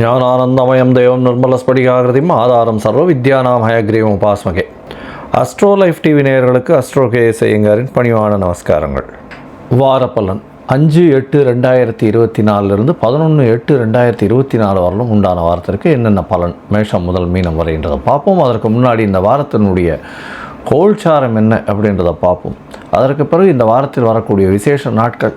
ஞானானந்தமயம் தேவம் நிர்மலஸ்படிகாகிருதியும் ஆதாரம் சர்வ வித்யானாம் ஹயக்ரீவம் உபாஸ்மகே. அஸ்ட்ரோ லைஃப் டிவி நேயர்களுக்கு அஸ்ட்ரோ கே செய்யுங்காரின் பணிவான நமஸ்காரங்கள். வாரப்பலன் அஞ்சு எட்டு ரெண்டாயிரத்தி இருபத்தி நாலுலேருந்து பதினொன்று எட்டு ரெண்டாயிரத்தி இருபத்தி நாலு வரலும் உண்டான வாரத்திற்கு என்னென்ன பலன் மேஷம் முதல் மீனம் வரைன்றதை பார்ப்போம். அதற்கு முன்னாடி இந்த வாரத்தினுடைய கோல்சாரம் என்ன அப்படின்றத பார்ப்போம். அதற்கு பிறகு இந்த வாரத்தில் வரக்கூடிய விசேஷ நாட்கள்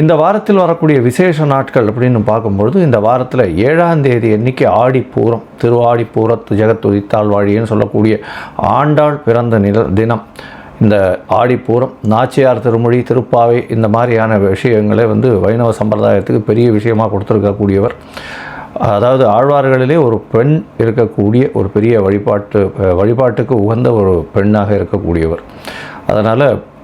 இந்த வாரத்தில் வரக்கூடிய விசேஷ நாட்கள் அப்படின்னு பார்க்கும்பொழுது இந்த வாரத்தில் ஏழாம் தேதி அன்னைக்கு ஆடிப்பூரம் திருவாடிப்பூரத்து ஜெகத்துதித்தாள் வாழின்னு சொல்லக்கூடிய ஆண்டாள் பிறந்த நில தினம். இந்த ஆடிப்பூரம் நாச்சியார் திருமொழி திருப்பாவை இந்த மாதிரியான விஷயங்களை வந்து வைணவ சம்பிரதாயத்துக்கு பெரிய விஷயமாக கொடுத்துருக்கக்கூடியவர். அதாவது ஆழ்வார்களிலே ஒரு பெண் இருக்கக்கூடிய ஒரு பெரிய வழிபாட்டு வழிபாட்டுக்கு உகந்த ஒரு பெண்ணாக இருக்கக்கூடியவர். அதனால்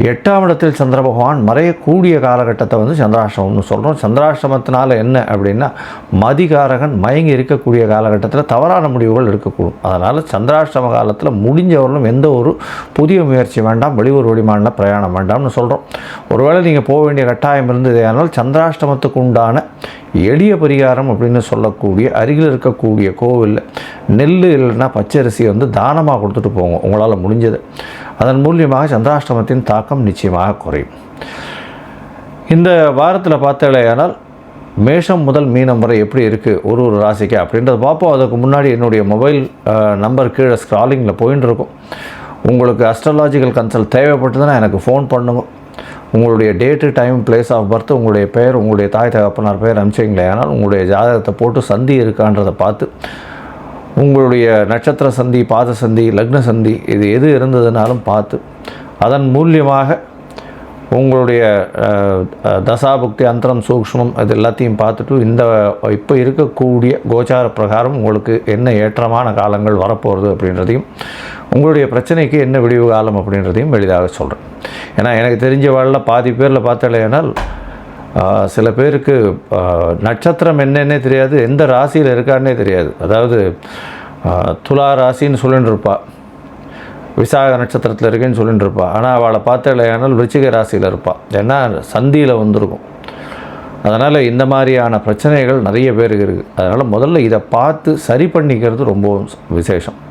எட்டாம் இடத்தில் சந்திர பகவான் மறையக்கூடிய காலகட்டத்தை வந்து சந்திராஷ்டமம்னு சொல்கிறோம் சந்திராஷ்டமத்தினால என்ன அப்படின்னா மதிகாரகன் மயங்கி இருக்கக்கூடிய காலகட்டத்தில் தவறான முடிவுகள் இருக்கக்கூடும் அதனால் சந்திராஷ்டம காலத்தில் முடிஞ்சவர்களும் எந்த ஒரு புதிய முயற்சி வேண்டாம் வெளியூர் வெளிமாநில பிரயாணம் வேண்டாம்னு சொல்கிறோம் ஒருவேளை நீங்கள் போக வேண்டிய கட்டாயம் இருந்தது ஆனால் சந்திராஷ்டமத்துக்கு உண்டான எளிய பரிகாரம் அப்படின்னு சொல்லக்கூடிய அருகில் இருக்கக்கூடிய கோவிலில் நெல் இல்லைன்னா பச்சரிசி வந்து தானமாக கொடுத்துட்டு போங்க. உங்களால் முடிஞ்சது. அதன் மூலியமாக சந்திராஷ்டமத்தின் தாக்கம் நிச்சயமாக குறையும். இந்த வாரத்தில் பார்த்தாலேயானால் மேஷம் முதல் மீனம் வரை எப்படி இருக்குது ஒரு ஒரு ராசிக்கு அப்படின்றத பார்ப்போம். அதுக்கு முன்னாடி என்னுடைய மொபைல் நம்பர் கீழே ஸ்க்ராலிங்கில் போயின்னு இருக்கும். உங்களுக்கு அஸ்ட்ராலாஜிக்கல் கன்சல்ட் தேவைப்பட்டதுன்னா எனக்கு ஃபோன் பண்ணுங்க. உங்களுடைய date time place of birth உங்களுடைய பெயர் உங்களுடைய தாய் தகப்பனார் பெயர் அனுப்பிச்சிங்களே ஆனால் உங்களுடைய ஜாதகத்தை போட்டு சந்தி இருக்கான்றதை பார்த்து உங்களுடைய நட்சத்திர சந்தி பாத சந்தி லக்ன சந்தி இது எது இருந்ததுனாலும் பார்த்து அதன் மூலியமாக உங்களுடைய தசாபுக்தி அந்தரம் சூக்ஷ்மம் அது எல்லாத்தையும் பார்த்துட்டு இந்த இப்போ இருக்கக்கூடிய கோச்சார பிரகாரம் உங்களுக்கு என்ன ஏற்றமான காலங்கள் வரப்போகிறது அப்படின்றதையும் உங்களுடைய பிரச்சனைக்கு என்ன விடிவு காலம் அப்படின்றதையும் எளிதாக சொல்கிறேன் ஏன்னா எனக்கு தெரிஞ்ச வாழ்ல பாதி பேரில் பார்த்தாலேனால் சில பேருக்கு நட்சத்திரம் என்னன்னே தெரியாது எந்த ராசியில் இருக்கான்னே தெரியாது. அதாவது துலா ராசின்னு சொல்லிட்டு இருப்பாள் விசாக நட்சத்திரத்தில் இருக்கேன்னு சொல்லிட்டு இருப்பாள் ஆனால் அவளை பார்த்தாலேனால் விருச்சிக ராசியில் இருப்பாள் ஏன்னா சந்தியில் வந்திருக்கும். அதனால் இந்த மாதிரியான பிரச்சனைகள் நிறைய பேருக்கு இருக்குது அதனால் முதல்ல இதை பார்த்து சரி பண்ணிக்கிறது ரொம்பவும் விசேஷம்.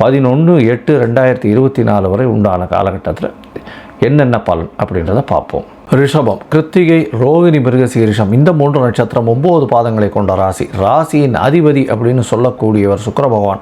பதினொன்று எட்டு ரெண்டாயிரத்தி இருபத்தி நாலு வரை உண்டான காலகட்டத்தில் என்னென்ன பலன் அப்படின்றத பார்ப்போம். ரிஷபம் கிருத்திகை ரோகிணி மிருகசீரிஷம் இந்த மூன்று நட்சத்திரம் ஒம்பது பாதங்களை கொண்ட ராசி. ராசியின் அதிபதி அப்படின்னு சொல்லக்கூடியவர் சுக்கர பகவான்.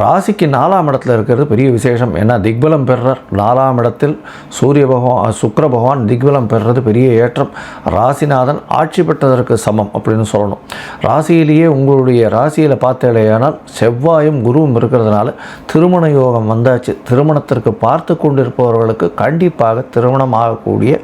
ராசிக்கு நாலாம் இடத்துல இருக்கிறது பெரிய விசேஷம். ஏன்னா திக்பலம் பெறுறார். நாலாம் இடத்தில் சூரிய பகவான் சுக்கர பகவான் திக்பலம் பெறுறது பெரிய ஏற்றம். ராசிநாதன் ஆட்சி பெற்றதற்கு சமம் அப்படின்னு சொல்லணும். ராசியிலேயே உங்களுடைய ராசியில் பார்த்தேலையானால் செவ்வாயும் குருவும் இருக்கிறதுனால திருமண யோகம் வந்தாச்சு. திருமணத்திற்கு பார்த்து கொண்டிருப்பவர்களுக்கு கண்டிப்பாக திருமணம் ஆகக்கூடிய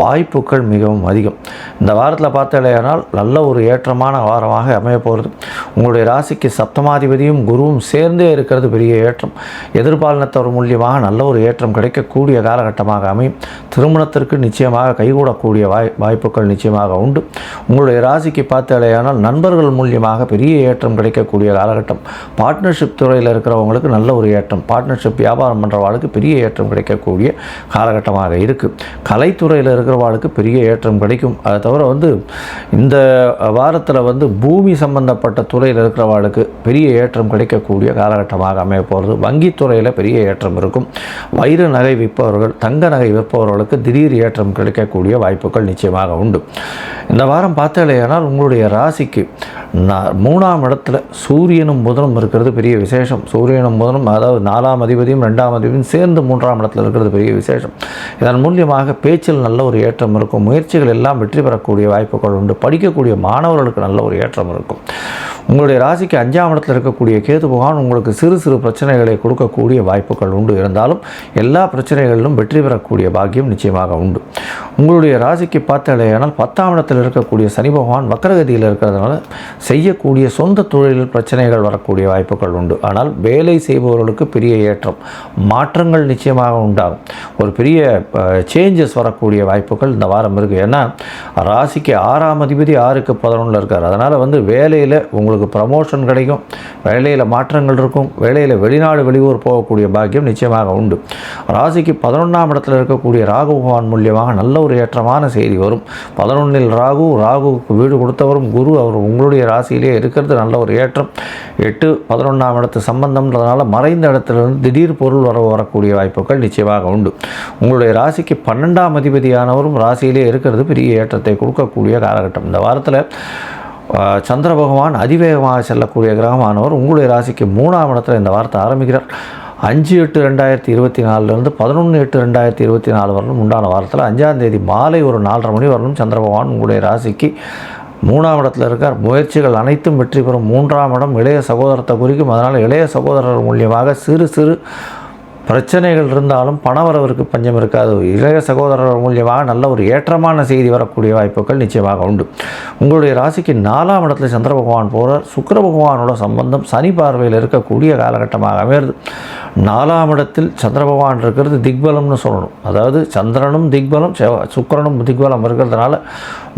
வாய்ப்புகள் மிகவும் அதிகம். இந்த வாரத்தில் பார்த்தாலேயானால் நல்ல ஒரு ஏற்றமான வாரமாக அமைய போகிறது. உங்களுடைய ராசிக்கு சப்தமாதிபதியும் குருவும் சேர்ந்தே இருக்கிறது பெரிய ஏற்றம். எதிர்பாலினத்தவர் மூலியமாக நல்ல ஒரு ஏற்றம் கிடைக்கக்கூடிய காலகட்டமாக அமையும். திருமணத்திற்கு நிச்சயமாக கைகூடக்கூடிய வாய் வாய்ப்புகள் நிச்சயமாக உண்டு. உங்களுடைய ராசிக்கு பார்த்தாலேயானால் நண்பர்கள் மூலியமாக பெரிய ஏற்றம் கிடைக்கக்கூடிய காலகட்டம். பார்ட்னர்ஷிப் துறையில் இருக்கிறவங்களுக்கு நல்ல ஒரு ஏற்றம். பார்ட்னர்ஷிப் வியாபாரம் பண்ணுறவாளுக்கு பெரிய ஏற்றம் கிடைக்கக்கூடிய காலகட்டமாக இருக்குது கலைத்துறையில் இருக்கிறவாளுக்கு பெரிய ஏற்றம் கிடைக்கும். அதை தவிர வந்து இந்த வாரத்தில் வந்து பூமி சம்பந்தப்பட்ட துறையில் இருக்கிறவாளுக்கு பெரிய ஏற்றம் கிடைக்கக்கூடிய காலகட்டமாக அமைய போகிறது வங்கித்துறையில் பெரிய ஏற்றம் இருக்கும். வைர நகை விற்பவர்கள் தங்க நகை விற்பவர்களுக்கு திடீர் ஏற்றம் கிடைக்கக்கூடிய வாய்ப்புகள் நிச்சயமாக உண்டு. இந்த வாரம் பார்த்தாலேயானால் உங்களுடைய ராசிக்கு நா- மூணாம் இடத்துல சூரியனும் புதனும் இருக்கிறது பெரிய விசேஷம். சூரியனும் புதனும் அதாவது நாலாம் அதிபதியும் ரெண்டாம் அதிபதியும் சேர்ந்து மூன்றாம் இடத்துல இருக்கிறது பெரிய விசேஷம். இதன் மூலியமாக பேச்சில் நல்ல ஒரு ஏற்றம் இருக்கும். முயற்சிகள் எல்லாம் வெற்றி பெறக்கூடிய வாய்ப்புகள் உண்டு. படிக்கக்கூடிய மாணவர்களுக்கு நல்ல ஒரு ஏற்றம் இருக்கும். உங்களுடைய ராசிக்கு அஞ்சாம் இடத்துல இருக்கக்கூடிய கேது பகவான் உங்களுக்கு சிறு சிறு பிரச்சனைகளை கொடுக்கக்கூடிய வாய்ப்புகள் உண்டு. இருந்தாலும் எல்லா பிரச்சனைகளிலும் வெற்றி பெறக்கூடிய பாக்கியம் நிச்சயமாக உண்டு. உங்களுடைய ராசிக்கு பார்த்தாலேயானால் பத்தாம் இடத்தில் இருக்கக்கூடிய சனி பகவான் வக்கரகதியில் இருக்கிறதுனால செய்யக்கூடிய சொந்த தொழிலில் பிரச்சனைகள் வரக்கூடிய வாய்ப்புகள் உண்டு. ஆனால் வேலை செய்பவர்களுக்கு பெரிய ஏற்றம் மாற்றங்கள் நிச்சயமாக உண்டாகும். ஒரு பெரிய சேஞ்சஸ் வரக்கூடிய வாய்ப்புகள் இந்த வாரம் இருக்குது ஏன்னா ராசிக்கு ஆறாம் அதிபதி ஆறுக்கு பதினொன்றில் இருக்கார். அதனால் வந்து வேலையில் உங்களுக்கு ப்ரமோஷன் கிடைக்கும். வேலையில் மாற்றங்கள் இருக்கும். வேலையில் வெளிநாடு வெளியூர் போகக்கூடிய பாக்கியம் நிச்சயமாக உண்டு. ராசிக்கு பதினொன்றாம் இடத்துல இருக்கக்கூடிய ராகு பகவான் மூலியமாக நல்ல ஒரு ஏற்றமான செய்தி வரும். பதினொன்றில் ராகு ராகுவுக்கு வீடு கொடுத்தவரும் குரு அவர் உங்களுடைய ராசியிலே இருக்கிறது நல்ல ஒரு ஏற்றம். எட்டு பதினொன்றாம் இடத்து சம்பந்தம்ன்றதுனால மறைந்த இடத்துலேருந்து திடீர் பொருள் வர வரக்கூடிய வாய்ப்புகள் நிச்சயமாக உண்டு. உங்களுடைய ராசிக்கு பன்னெண்டாம் அதிபதியானவரும் ராசியிலே இருக்கிறது பெரிய ஏற்றத்தை கொடுக்கக்கூடிய காலகட்டம். இந்த வாரத்தில் சந்திர பகவான் அதிவேகமாக செல்லக்கூடிய கிரகமானவர் உங்களுடைய ராசிக்கு மூணாம் இடத்துல இந்த வாரத்தை ஆரம்பிக்கிறார். அஞ்சு எட்டு ரெண்டாயிரத்தி இருபத்தி நாலுலேருந்து பதினொன்று எட்டு ரெண்டாயிரத்தி இருபத்தி நாலு வரலும் உண்டான வாரத்தில் அஞ்சாம் தேதி மாலை ஒரு நாலரை மணி வரலும் சந்திர பகவான் உங்களுடைய ராசிக்கு மூணாம் இடத்துல இருக்கார். முயற்சிகள் அனைத்தும் வெற்றி பெறும். மூன்றாம் இடம் இளைய சகோதரத்தை குறிக்கும். அதனால் இளைய சகோதரர் மூலியமாக சிறு சிறு பிரச்சனைகள் இருந்தாலும் பணவரவருக்கு பஞ்சம் இருக்காது. இளைய சகோதரர் மூலியமாக நல்ல ஒரு ஏற்றமான செய்தி வரக்கூடிய வாய்ப்புகள் நிச்சயமாக உண்டு. உங்களுடைய ராசிக்கு நாலாம் இடத்துல சந்திர பகவான் போகிறார் சுக்கர பகவானோட சம்பந்தம் சனி பார்வையில் இருக்கக்கூடிய காலகட்டமாக அமையிறது நாலாம் இடத்தில் சந்திர பகவான் இருக்கிறது திக்பலம்னு சொல்லணும். அதாவது சந்திரனும் திக்பலம் சுக்கரனும் சுக்கிரனும் திக்பலம் இருக்கிறதுனால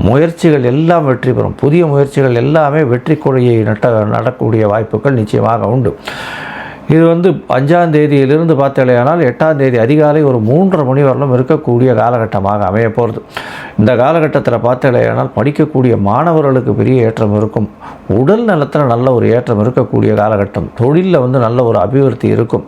முயற்சிகள் எல்லாம் வெற்றி பெறும். புதிய முயற்சிகள் எல்லாமே வெற்றி கொடியை நட்ட நடக்கூடிய வாய்ப்புகள் நிச்சயமாக உண்டு. இது வந்து அஞ்சாம் தேதியிலிருந்து பார்த்தாலேயானால் எட்டாம் தேதி அதிகாலை ஒரு மூன்றரை மணி வரலும் இருக்கக்கூடிய காலகட்டமாக அமைய போகிறது இந்த காலகட்டத்தில் பார்த்தாலேயானால் படிக்கக்கூடிய மாணவர்களுக்கு பெரிய ஏற்றம் இருக்கும். உடல் நலத்தில் நல்ல ஒரு ஏற்றம் இருக்கக்கூடிய காலகட்டம். தொழிலில் வந்து நல்ல ஒரு அபிவிருத்தி இருக்கும்.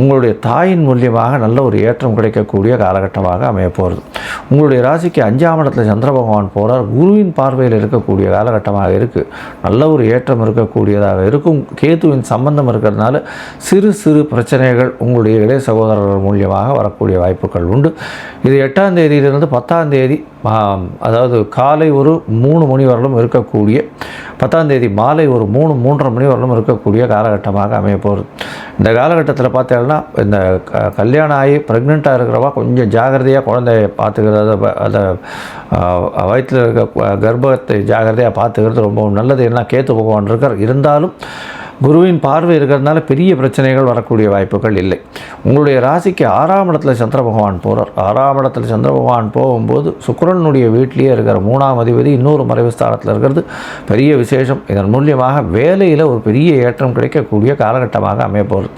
உங்களுடைய தாயின் மூலியமாக நல்ல ஒரு ஏற்றம் கிடைக்கக்கூடிய காலகட்டமாக அமையப்போகிறது உங்களுடைய ராசிக்கு அஞ்சாம் இடத்துல சந்திர பகவான் போகிறார் குருவின் பார்வையில் இருக்கக்கூடிய காலகட்டமாக இருக்குது நல்ல ஒரு ஏற்றம் இருக்கக்கூடியதாக இருக்கும். கேதுவின் சம்பந்தம் இருக்கிறதுனால சிறு சிறு பிரச்சனைகள் உங்களுடைய இளைய சகோதரர்கள் மூலியமாக வரக்கூடிய வாய்ப்புகள் உண்டு. இது எட்டாம் தேதியிலிருந்து பத்தாம் தேதி அதாவது காலை ஒரு மூணு மணி வரலும் இருக்கக்கூடிய பத்தாம் தேதி மாலை ஒரு மூணு மூன்றரை மணி வரலும் இருக்கக்கூடிய காலகட்டமாக அமைய போகுது இந்த காலகட்டத்தில் பார்த்தீங்கன்னா இந்த க கல்யாணம் ஆகி ப்ரெக்னெண்ட்டாக இருக்கிறவா கொஞ்சம் ஜாகிரதையாக குழந்தைய பார்த்துக்கிறது அதை அதை வயிற்றில் இருக்க கர்ப்பத்தை ஜாகிரதையாக பார்த்துக்கிறது ரொம்ப நல்லது. என்ன கேத்து பகவான் இருக்கார். இருந்தாலும் குருவின் பார்வை இருக்கிறதுனால பெரிய பிரச்சனைகள் வரக்கூடிய வாய்ப்புகள் இல்லை. உங்களுடைய ராசிக்கு ஆறாம் இடத்துல சந்திர பகவான் போகிறார் ஆறாம் இடத்துல சந்திர பகவான் போகும்போது சுக்கிரனுடைய வீட்டிலேயே இருக்கிற மூணாம் அதிபதி இன்னொரு மறைவு ஸ்தானத்தில் இருக்கிறது. பெரிய விசேஷம். இதன் மூலியமாக வேலையில் ஒரு பெரிய ஏற்றம் கிடைக்கக்கூடிய காலகட்டமாக அமைய போகிறது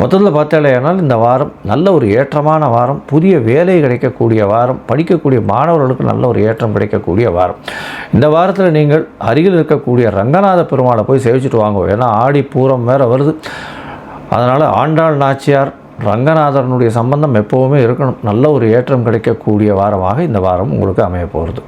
மொத்தத்தில் பார்த்தாலேயானால் இந்த வாரம் நல்ல ஒரு ஏற்றமான வாரம் புதிய வேலை கிடைக்கக்கூடிய வாரம் படிக்கக்கூடிய மாணவர்களுக்கு நல்ல ஒரு ஏற்றம் கிடைக்கக்கூடிய வாரம். இந்த வாரத்தில் நீங்கள் அருகில் இருக்கக்கூடிய ரங்கநாத பெருமாளை போய் சேவிச்சுட்டு வாங்க. ஏன்னா ஆடி பூரம் வேறு வருது. அதனால் ஆண்டாள் நாச்சியார் ரங்கநாதனுடைய சம்பந்தம் எப்போவுமே இருக்கணும். நல்ல ஒரு ஏற்றம் கிடைக்கக்கூடிய வாரமாக இந்த வாரம் உங்களுக்கு அமைய போகிறது